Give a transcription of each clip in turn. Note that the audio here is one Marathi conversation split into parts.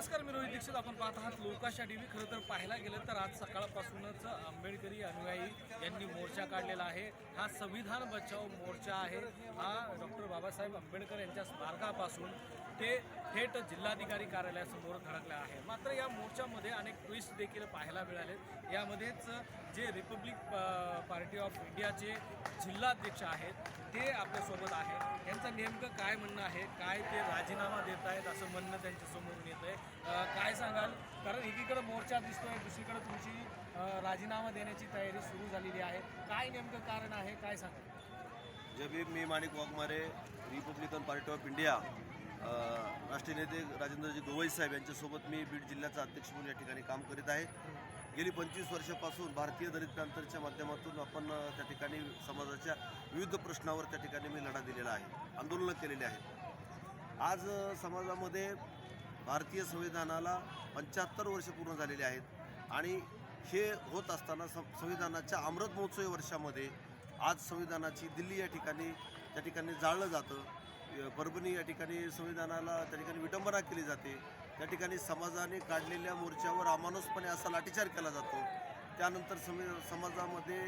नमस्कार मी रोहित दीक्षित. आपण पाहत आहात लोकाशा टी व्ही खरं तर पाहायला गेलं तर आज सकाळपासूनच आंबेडकरी अनुयायी यांनी मोर्चा काढलेला आहे. हा संविधान बचाव मोर्चा आहे. हा डॉक्टर बाबासाहेब आंबेडकर यांच्या स्मारकापासून ते थेट जिल्हाधिकारी कार्यालयासमोर धडकला आहे. मात्र या मोर्चामध्ये अनेक ट्विस्ट देखील पाहायला मिळालेत. यामध्येच जे रिपब्लिक पार्टी ऑफ इंडियाचे जिल्हाध्यक्ष आहेत ते आपल्यासोबत आहे यांचं नेमकं काय म्हणणं आहे? काय ते राजीनामा देत आहेत असं म्हणणं त्यांच्यासमोर येत आहे काय सांगाल? कारण एकीकडे मोर्चा दिसतोय दुसरीकडे तुमची राजीनामा देण्याची तयारी सुरू झालेली आहे. काय नेमकं कारण आहे? काय सांगाल? जब मी Manik Waghmare Republican party of India राष्ट्रीय नेते राजेंद्रजी गोवई साहेब यांच्यासोबत मी बीड जिल्ह्याचा अध्यक्ष म्हणून या ठिकाणी काम करीत आहे. गेली पंचवीस वर्षापासून भारतीय दलित प्रांतरच्या माध्यमातून आपण त्या ठिकाणी समाजाच्या विविध प्रश्नावर त्या ठिकाणी मी लढा दिलेला आहे आंदोलनं केलेली आहेत. आज समाजामध्ये भारतीय संविधानाला पंच्याहत्तर वर्ष पूर्ण झालेली आहेत. आणि हे होत असताना सं संविधानाच्या अमृत महोत्सवी वर्षामध्ये आज संविधानाची दिल्ली या ठिकाणी त्या ठिकाणी जाळलं जातं. परभणी या ठिकाणी संविधानाला त्या ठिकाणी विटंबना केली जाते. त्या ठिकाणी समाजाने काढलेल्या मोर्चावर अमानुसपणे असा लाठीचार केला जातो. त्यानंतर समि समाजामध्ये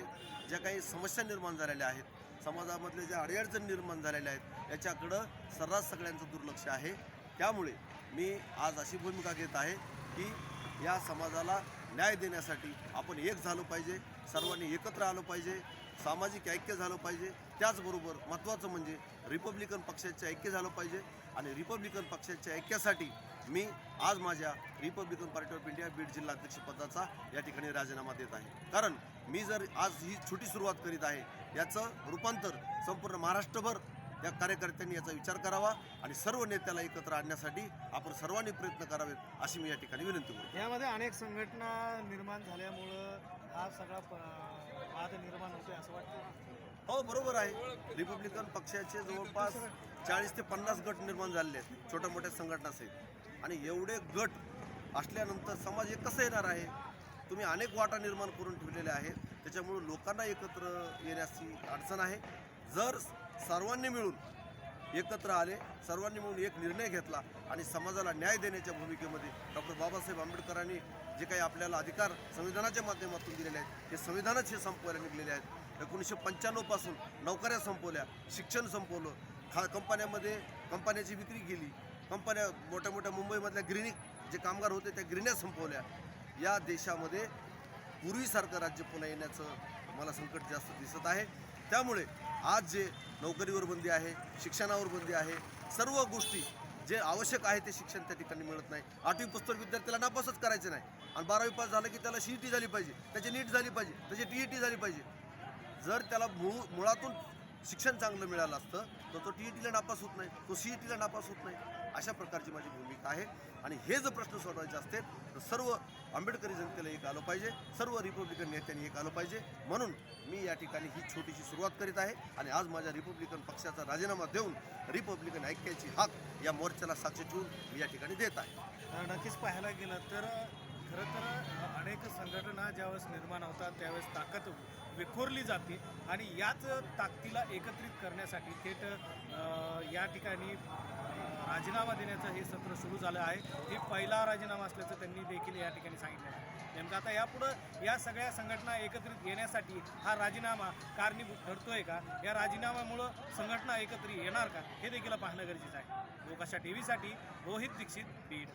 ज्या काही समस्या निर्माण झालेल्या आहेत समाजामधले ज्या अडीअडचणी निर्माण झालेल्या आहेत याच्याकडं सर्रास सगळ्यांचं दुर्लक्ष आहे. त्यामुळे मी आज अशी भूमिका घेत आहे की या समाजाला न्याय देण्यासाठी आपण एक झालो पाहिजे सर्वांनी एकत्र आलो पाहिजे सामाजिक ऐक्य झालं पाहिजे. त्याचबरोबर महत्त्वाचं म्हणजे रिपब्लिकन पक्षाचे ऐक्य झालं पाहिजे आणि रिपब्लिकन पक्षाच्या ऐक्यासाठी मी आज माझ्या Republican party of India Beed जिल्हाध्यक्षपदाचा या ठिकाणी राजीनामा देत आहे. कारण मी जर आज ही छोटी सुरुवात करीत आहे याचं रूपांतर संपूर्ण महाराष्ट्रभर या कार्यकर्त्यांनी याचा विचार करावा आणि सर्व नेत्याला एकत्र आणण्यासाठी आपण सर्वांनी प्रयत्न करावेत अशी मी या ठिकाणी विनंती करतो. यामध्ये अनेक संघटना निर्माण झाल्यामुळं हा सगळा वाद निर्माण होतोय असं वाटतं हो बरोबर आहे. रिपब्लिकन पक्षाचे जवळपास चाळीस ते पन्नास गट निर्माण झालेले आहेत छोट्या मोठ्या संघटना आहेत आणि एवढे गट असल्यानंतर समाज एक कसं येणार आहे? तुम्ही अनेक वाटा निर्माण करून ठेवलेले आहेत. त्याच्यामुळे लोकांना एकत्र येण्याची अडचण आहे. जर सर्वांनी मिळून एकत्र आले सर्वांनी मिळून एक निर्णय घेतला आणि समाजाला न्याय देण्याच्या भूमिकेमध्ये डॉक्टर बाबासाहेब आंबेडकरांनी जे काही आपल्याला अधिकार संविधानाच्या माध्यमातून दिलेले आहेत हे संविधानच हे संपवायला निघलेले आहेत. एकोणीसशे पंच्याण्णवपासून नोकऱ्या संपवल्या शिक्षण संपवलं खा कंपन्यामध्ये कंपन्याची विक्री केली कंपन्या मोठ्या मोठ्या मुंबईमधल्या ग्रिनिक जे कामगार होते त्या ग्रिन्या संपवल्या. या देशामध्ये पूर्वीसारखं राज्य पुन्हा येण्याचं मला संकट जास्त दिसत आहे. त्यामुळे आज जे नोकरीवर बंदी आहे शिक्षणावर बंदी आहे सर्व गोष्टी जे आवश्यक आहे ते शिक्षण त्या ठिकाणी मिळत नाही. आठवी पुस्तक विद्यार्थ्याला नापासच करायचं नाही. आणि बारावी पास झालं की त्याला सी ई टी झाली पाहिजे. त्याची नीट झाली पाहिजे. त्याची टी ई टी झाली पाहिजे. जर त्याला मूळ मुळातून शिक्षण चांगलं मिळालं असतं तर तो टी ई टीला नापास होत नाही तो सी ई टीला नापास होत नाही अशा प्रकारची माझी भूमिका आहे. आणि हे जर प्रश्न सोडवायचे असतील तर सर्व आंबेडकरी जनतेला एक आलं पाहिजे सर्व रिपब्लिकन नेत्यांनी एक आलं पाहिजे. म्हणून मी या ठिकाणी ही छोटीशी सुरुवात करीत आहे आणि आज माझ्या रिपब्लिकन पक्षाचा राजीनामा देऊन रिपब्लिकन ऐक्याची हाक या मोर्चाला साक्ष ठेवून मी या ठिकाणी देत आहे. नक्कीच पाहायला गेलं तर खरं तर अनेक संघटना ज्यावेळेस निर्माण होतात त्यावेळेस ताकद विखुरली जाते आणि याच ताकदीला एकत्रित करण्यासाठी थेट या ठिकाणी राजीनामा देण्याचं हे सत्र सुरू झालं आहे. हे पहिला राजीनामा असल्याचं त्यांनी देखील या ठिकाणी सांगितलं आहे. नेमकं आता यापुढं या सगळ्या संघटना एकत्रित येण्यासाठी हा राजीनामा कारणीभूत ठरतोय का? या राजीनाम्यामुळं संघटना एकत्र येणार का? हे देखील पाहणं गरजेचं आहे. लोकाशा टी व्हीसाठी रोहित दीक्षित बीड.